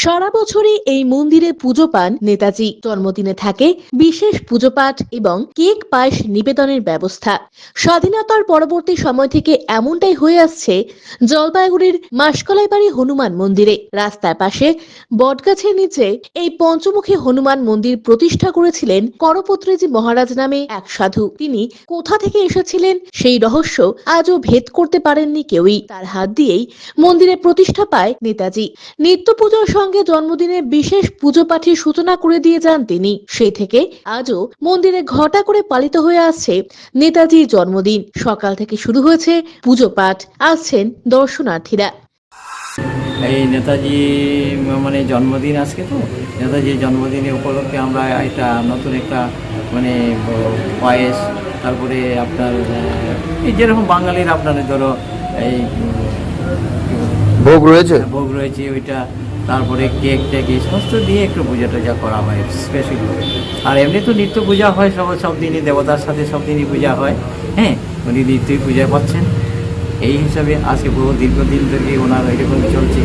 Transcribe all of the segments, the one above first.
সারা বছরই এই মন্দিরে পুজো পান নেতাজি। জন্মদিনে থাকে বিশেষ পুজো পাঠ এবং কেক পায়েস নিবেদনের ব্যবস্থা। স্বাধীনতার পরবর্তী সময় থেকে এমনটাই হয়ে আসছে জলপাইগুড়ির মাসকলাইবাড়ি হনুমান মন্দিরে। রাস্তার পাশে বটগাছের নিচে এই পঞ্চমুখী হনুমান মন্দির প্রতিষ্ঠা করেছিলেন করপত্রেজি মহারাজ নামে এক সাধু। তিনি কোথা থেকে এসেছিলেন সেই রহস্য আজও ভেদ করতে পারেননি কেউই। তার হাত দিয়েই মন্দিরে প্রতিষ্ঠা পায় নেতাজি। নিত্য পুজোর সঙ্গে জন্মদিনে বিশেষ পুজো পাঠের সূচনা করে দিয়ে যান তিনি। সেই থেকে আজও মন্দিরে ঘটা করে পালিত হয়ে আসছে নেতাজির জন্মদিন। সকাল থেকে শুরু হয়েছে পুজো পাঠ। আসছেন দর্শনার্থীরা। এই নেতাজি মানে জন্মদিন আজকে তো? নেতাজির জন্মদিনে উপলক্ষে আমরা একটা নতুন একটা মানে পায়েস তারপরে আপনার এই যেরকম বাঙালির আপনার ধরো এই ভোগ রয়েছে? ভোগ রয়েছে ওইটা তারপরে কেক টেক এই সমস্ত দিয়ে একটু পূজা টুজা করা হয় স্পেশাল আর এমনি তো নিত্য পূজা হয় সব সব দিনই দেবতার সাথে সব দিনই পূজা হয় হ্যাঁ উনি নিত্যই পূজা পাচ্ছেন এই হিসাবে আজকে বহু দীর্ঘদিন ধরে ওনার এরকম চলছে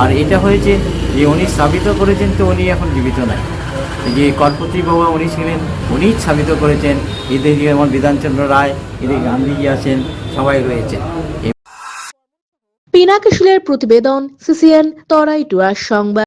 আর এটা হয়েছে যে উনি স্থাপিত করেছেন তো উনি এখন জীবিত নাই যে কর্পতি বাবা উনি ছিলেন উনি স্থাপিত করেছেন এদের যেমন বিধানচন্দ্র রায় এদের গান্ধীজি আছেন সবাই রয়েছেন পিনাকিশিলের প্রতিবেদন সিসিএন তরাই টুয়ার সংবাদ।